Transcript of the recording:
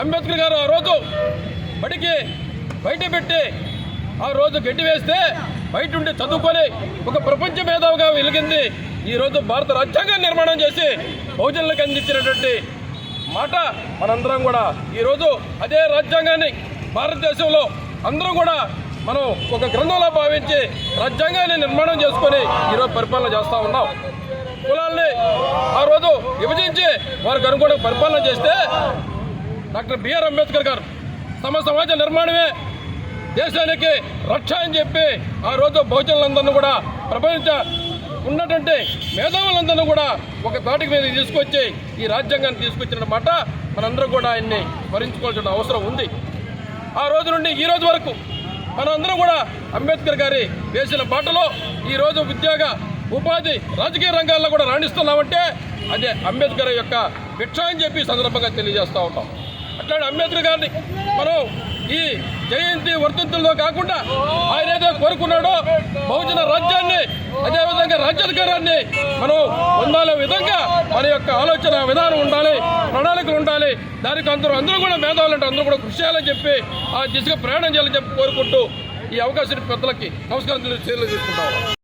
అంబేద్కర్ గారు ఆ రోజు బడికి బయట పెట్టి ఆ రోజు గడ్డి వేస్తే బయట ఉండి చదువుకొని ఒక ప్రపంచ మేధావిగా వెలిగింది. ఈ రోజు భారత రాజ్యాంగాన్ని నిర్మాణం చేసి బహుజనులకు అందించినటువంటి మాట మనందరం కూడా ఈరోజు అదే రాజ్యాంగాన్ని భారతదేశంలో అందరం కూడా మనం ఒక గ్రంథంలో భావించి రాజ్యాంగాన్ని నిర్మాణం చేసుకొని ఈరోజు పరిపాలన చేస్తూ ఉన్నాం. కులాల్ని ఆ రోజు విభజించి వారికి అనుకున్న పరిపాలన చేస్తే డాక్టర్ బిఆర్ అంబేద్కర్ గారు తమ సమాజ నిర్మాణమే దేశానికి రక్ష అని చెప్పి ఆ రోజు బహుజనులందరినీ కూడా ప్రపంచ ఉన్నటువంటి మేధావులందరినీ కూడా ఒక తాటికి మీద తీసుకొచ్చి ఈ రాజ్యాంగాన్ని తీసుకొచ్చినమాట. మనందరం కూడా ఆయన్ని భరించుకోవాల్సిన అవసరం ఉంది. ఆ రోజు నుండి ఈ రోజు వరకు మనందరం కూడా అంబేద్కర్ గారి వేసిన బాటలో ఈ రోజు ఉద్యోగ ఉపాధి రాజకీయ రంగాల్లో కూడా రాణిస్తున్నామంటే అదే అంబేద్కర్ యొక్క భిక్ష అని చెప్పి సందర్భంగా తెలియజేస్తూ ఉంటాం. అట్లాంటి అంబేద్కర్ గారిని మనం ఈ జయంతి వర్ధంతుల్లో కాకుండా ఆయన ఏదో కోరుకున్నాడో బహుజన రాజ్యాన్ని అదేవిధంగా రాజ్యాధికారాన్ని మనం పొందాలే విధంగా మన యొక్క ఆలోచన విధానం ఉండాలి ప్రణాళికలు ఉండాలి. దానికి అందరూ అందరూ కూడా మేధావులంటే అందరూ కూడా కృషి చేయాలని చెప్పి ఆ దిశగా ప్రయాణం చేయాలని చెప్పి కోరుకుంటూ ఈ అవకాశం పెద్దలకి నమస్కారం తెలియజేసుకుంటాం.